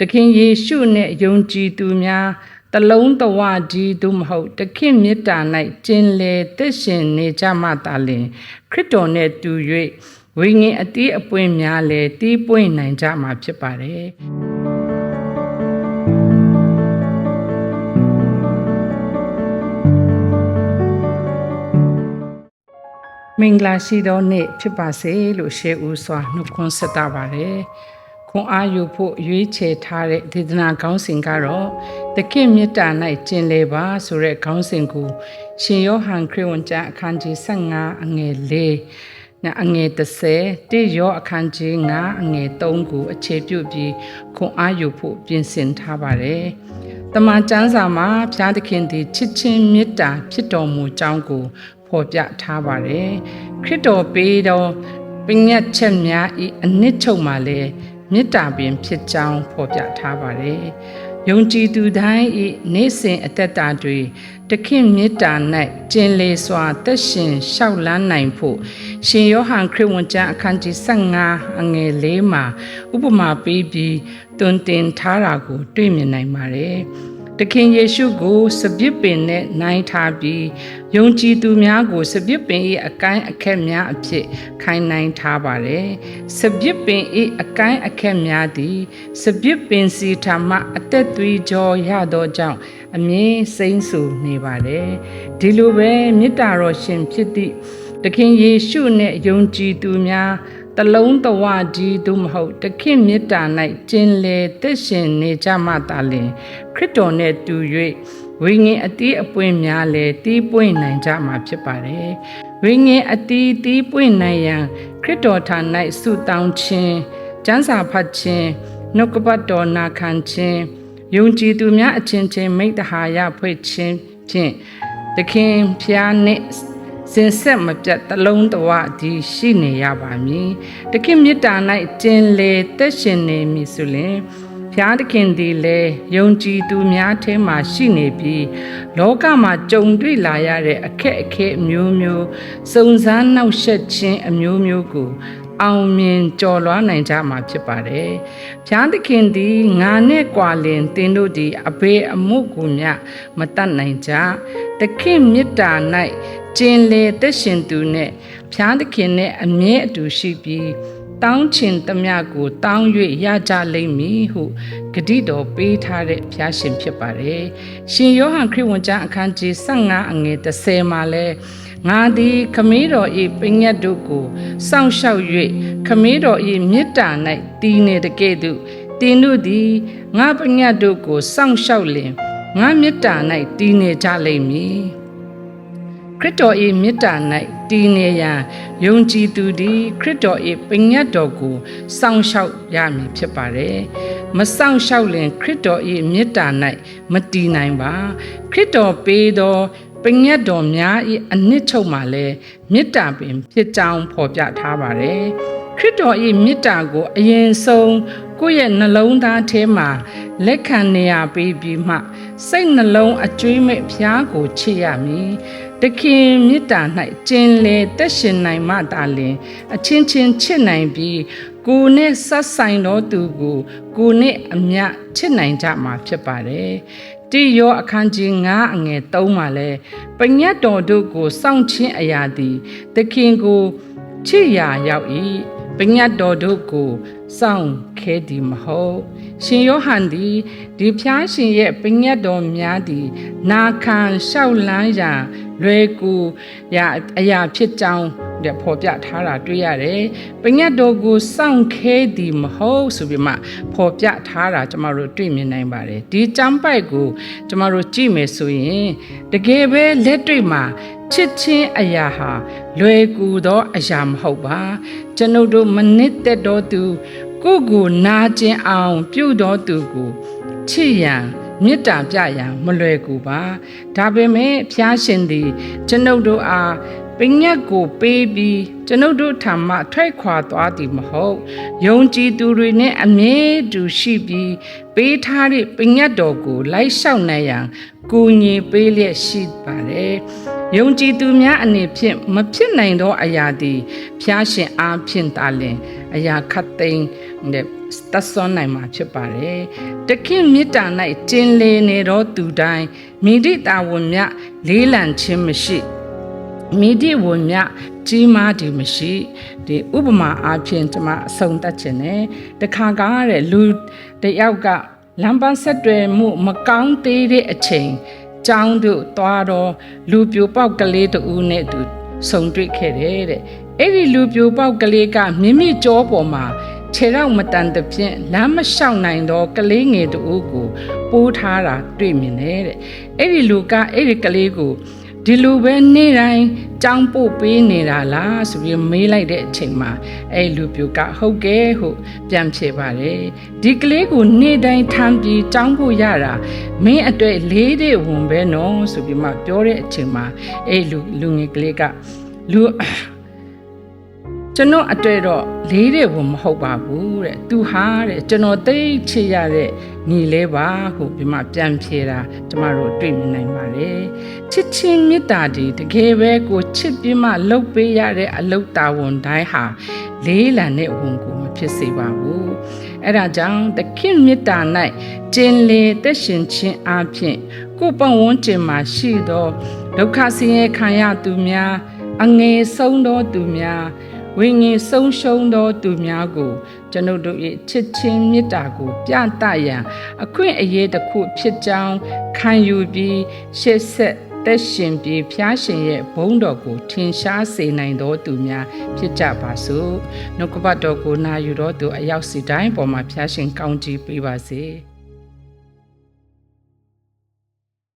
တခင်ယေရှုနှင့်ယုံကြည်သူများတလုံးတဝကြီးသို့မဟုတ်တခင်မေတ္တာ၌ကျင်လေသက်ရှင်နေကြမှသာလျှင်ခရစ်တော်နှင့်တူ၍ဝိညာဉ်အတိအပွင့်များလည်းတီးပွင့်နိုင်ကြမှာဖြစ်ပါတယ်မင်္ဂလာရှိသောနေ့ဖြစ်ပါစေလို့ရှေးဦးစွာနှုတ်ခွန်းဆက်တာပါတယ်။ခွ န်အားယူဖို့ရွေးချယ်ထားတဲ့ဒေသနာခေါင်းစဉ်ကတော့တခင်မေတ္တာ၌ကျင်လေပါဆိုတဲ့ခေါင်းစဉ်ကိုရှင်ယောဟန်ခရစ်ဝင်ကျမ်းအခန်းကြီး15အငယ်၄နဲ့အငယ်30တိယောအခန်းကြီး9အငယ်3ကိုအခြေပြုပြီးခွန်အားယူဖို့ပြင်ဆင်ထားပါတယ်။တမန်ကျမ်းစာမှာဘုရားသခင်သည်ချစ်ချင်းမေတ္တာဖြစ်တော်မူကြောင်းကိုဖော်ပြထားပါတယ်။ခရစ်တော်ပေးတော်ပညတ်ချက်များဤအနှစ်ချုပ်မှာလည်း မေတ္တာပင်ဖြစ်ကြောင်းဖော်ပြထားပါတယ်။ယုံကြည်သူတိုင်းဤနေ့စဉ်အသက်တာတွေတခင်မေတ္တာ၌ကျင်လေစွာသက်ရှင်လျှောက်လန်းနိုင်ဖို့ရှင်ယောဟန်ခရစ်ဝင်ကျမ်းအခန်းကြီး15အငယ်၄မှာဥပမာပေးပြီးတွင်တင်ထားတာကို တွေ့မြင်နိုင်ပါတယ်။ တခင်ယေရှုကိုစပစ်ပင်နဲ့နိုင်ထားပြီးယုံကြည်သူများကိုစပစ်ပင်၏အကိုင်းအခက်များအဖြစ်ခိုင်းနိုင်ထားပါတယ်။စပစ်ပင်၏အကိုင်းအခက်များသည်စပစ်ပင်စီထမအသက်သွေးကြောရသောကြောင့်အမြင်စိမ့်ဆူနေပါတယ်။ဒီလိုပဲမေတ္တာတော်ရှင်ဖြစ်သည့်တခင်ယေရှုနှင့်ယုံကြည်သူများ တလုံးတဝကြီးသို့မဟုတ်တခင်မေတ္တာ၌ကျင်လေသက်ရှင်နေကြမှသာလျှင်ခရစ်တော်နှင့်တူ၍ဝိညာဉ်အတီးအပွင့်များလည်းတီးပွင့်နိုင်ကြမှာဖြစ်ပါတယ်ဝိညာဉ်အတီးတီးပွင့်နိုင်ရန်ခရစ်တော်ထံ၌ဆုတောင်းခြင်းကျမ်းစာဖတ်ခြင်းနှုတ်ကပတ်တော်နာခံခြင်းယုံကြည်သူများအချင်းချင်းမိတ္တဟာယဖွဲ့ခြင်းဖြင့်သခင်ဖျားနှင့် စင်ဆက်မပြတ်တလုံးတဝဒီရှိနေရပါမည်တခင်မေတ္တာ၌ကျင်လေသက်ရှင်နေမည်ဆိုလျှင်ဖျားသခင်သည်လည်းယုံကြည်သူများထဲမှာရှိနေပြီးလောကမှာကြုံတွေ့လာရတဲ့အခက်အခဲအမျိုးမျိုးစုံစမ်းနှောက်ယှက်ခြင်းအမျိုးမျိုးကိုအောင်မြင်ကြော်လွှားနိုင်ကြမှာဖြစ်ပါတယ်။ဘုရားသခင်သည်ငါနဲ့ကွာလင်တင်တို့သည်အဘေးအမှုကိုမြမတတ်နိုင်ကြ။သခင်မေတ္တာ၌ ကျင်လေသက်ရှင်သူနဲ့ဘုရားသခင်နဲ့အမြဲအတူရှိပြီးတောင်းချင်သမျှကိုတောင်း၍ရကြလိမ့်မည်ဟုဂတိတော်ပေးထားတဲ့ဘုရားရှင်ဖြစ်ပါတယ်။ရှင်ယောဟန်ခရစ်ဝင်ကျမ်းအခန်းကြီး15အငယ်30မှာလဲငါသည်ခမည်းတော်၏ပညတ်တို့ကိုစောင့်ရှောက်၍ခမည်းတော်၏မေတ္တာ၌တည်နေတကဲ့သို့တင်တို့သည်ငါပညတ်တို့ကိုစောင့်ရှောက်လင်ငါမေတ္တာ၌တည်နေကြလိမ့်မည် ခရစ်တော်၏မေတ္တာ၌တည်နေရန်ယုံကြည်သူသည်ခရစ်တော်၏ပညတ်တော်ကိုစောင့်ရှောက်ရမည်ဖြစ်ပါတယ်။မစောင့်ရှောက်လင်ခရစ်တော်၏မေတ္တာ၌မတည်နိုင်ပါခရစ်တော်ပေးသောပညတ်တော်များ၏အနှစ်ချုပ်မှာလည်းမေတ္တာပင်ဖြစ်ကြောင်းဖော်ပြထားပါတယ်။ခရစ်တော်၏မေတ္တာကိုအရင်ဆုံးကိုယ့်ရဲ့နှလုံးသားထဲမှာလက်ခံနေရပြီးပြီးမှစိတ်နှလုံးအကျွေးမဲ့ဖျားကိုချစ်ရမည် တခင်မေတ္တာ၌ကျင်လေတက်ရှင်နိုင်မှသာလျှင်အချင်းချင်းချစ်နိုင်ပြီးကိုယ်နဲ့ဆက်ဆိုင်သောသူကိုကိုယ်နဲ့အမျှချစ်နိုင်ကြမှာဖြစ်ပါတယ်တိယောအခန်းကြီး9အငယ်3မှာလဲပညတ်တော်တို့ကိုစောင့်ချင်းအရာသည်တခင်ကိုချစ်ရာရောက်၏ ပညတ်တော်တို့ကိုစောင့်ခဲသည်မဟုတ်ရှင်ယောဟန်သည်ဒီဖျားရှင်ရဲ့ပညတ်တော်များသည်နာခံလျှောက်လန်းရာလွယ်ကူရာအရာဖြစ်ကြောင်းတဲ့ဖော်ပြထားတာတွေ့ရတယ်။ပညတ်တော်ကိုစောင့်ခဲသည်မဟုတ်ဆိုပြီးမှဖော်ပြထားတာကျမတို့တွေ့မြင်နိုင်ပါတယ်။ဒီចမ်းပိုက်ကိုကျမတို့ကြည့်မယ်ဆိုရင်တကယ်ပဲလက်တွေ့မှာ ချစ်ချင်းအရာဟာလွယ်ကူသောအရာမဟုတ်ပါ။ကျွန်ုပ်တို့မနစ်သက်တော်သူ ကိုကိုနာကျင်အောင်ပြုတော်သူကိုချစ်ရန်မေတ္တာပြရန်မလွယ်ကူပါဒါပေမဲ့ဖျားရှင်သည် ကျွန်ုပ်တို့အားပညတ်ကိုပေးပြီးကျွန်ုပ်တို့ထံမှထွက်ခွာသွားသည်မဟုတ်ယုံကြည်သူတွေနဲ့အမြဲတူရှိပြီးပေးထားတဲ့ပညတ်တော်ကို လိုက်လျှောက်နိုင်ရန်ကိုညီပေးလျက်ရှိပါတယ် ယုံကြည်သူများအနေဖြင့်မဖြစ်နိုင်သောအရာသည်ဖျားရှင်အားဖြင့်သာလင်အရာခတ်သိမ်းတဲ့တတ်ဆွမ်းနိုင်မှာဖြစ်ပါတယ်။တခင်မေတ္တာ၌ကျင်လေနေသောသူတိုင်းမိဒိတာဝန်မြလေးလံခြင်းမရှိမိဒီဝန်မြကြီးမားဒီမရှိဒီဥပမာအားဖြင့်ကျွန်မအဆုံးသတ်ခြင်းနဲ့တခါကားတဲ့လူတယောက်ကလမ်းပန်းဆက်တွယ်မှုမကောင်းသေးတဲ့အချိန် ကျောင်းတို့သွားတော့လူပြိုပေါက်ကလေးတူနဲ့သူဆုံတွေ့ခဲ့တယ်တဲ့အဲ့ဒီလူပြိုပေါက်ကလေးကမိမိကြောပေါ်မှာခြေတော့မတန်တဲ့ဖြင့်လမ်းမလျှောက်နိုင်တော့ကလေးငယ်တူကိုပိုးထားတာတွေ့မြင်တယ်တဲ့အဲ့ဒီလူကအဲ့ဒီကလေးကို ဒီလိုပဲနေ့တိုင်းကြောင်းပို့ပေးနေတာလားဆိုပြီးမေးလိုက်တဲ့အချိန်မှာအဲ့လူပြိုကဟုတ်ကဲ့ဟုပြန်ဖြေပါတယ်ဒီကလေးကိုနေ့တိုင်းထမ်းပြီးကြောင်းပို့ရတာမင်းအတွေ့လေးတဲ့ဝင်ပဲနော်ဆိုပြီးမှပြောတဲ့အချိန်မှာအဲ့လူလူငယ်ကလေးကလူ ကျွန်တော်အတွေ့တော့လေးတဲ့ဘုံမဟုတ်ပါဘူးတဲ့သူဟာတဲ့ကျွန်တော်သိချစ်ရတဲ့ညီလေးပါဟုဒီမှာပြန်ဖြေတာကျမတို့တွေ့မြင်နိုင်ပါတယ်ချစ်ချင်းမေတ္တာဒီတကယ်ပဲကိုချစ်ပြီးမှလှုပ်ပေးရတဲ့အလုတ်တာဝန်တိုင်းဟာလေးလံတဲ့ဝန်ကိုမဖြစ်စေပါဘူးအဲ့ဒါကြောင့်တခင်မေတ္တာ၌ကျင်လေတက်ရှင်ချင်းအပြင်ကိုယ်ပတ်ဝန်းကျင်မှာရှိသောဒုက္ခဆင်းရဲခံရသူများအငယ်ဆုံးသောသူများ ဝိညာဉ်ဆုံးရှုံးသောသူများကို ကျွန်ုပ်တို့၏ချစ်ချင်းမေတ္တာကို ပြသရန်အခွင့်အရေးတစ်ခုဖြစ်ကြောင်းခံယူပြီးရှေ့ဆက်သက်ရှင်ပြီးဖျားရှင်ရဲ့ဘုန်းတော်ကိုထင်ရှားစေနိုင်သောသူများဖြစ်ကြပါစို့နှုတ်ကပတ်တော်ကိုနာယူတော်သူအရောက်စီတိုင်းပေါ်မှာဖျားရှင်ကောင်းချီးပေးပါစေ။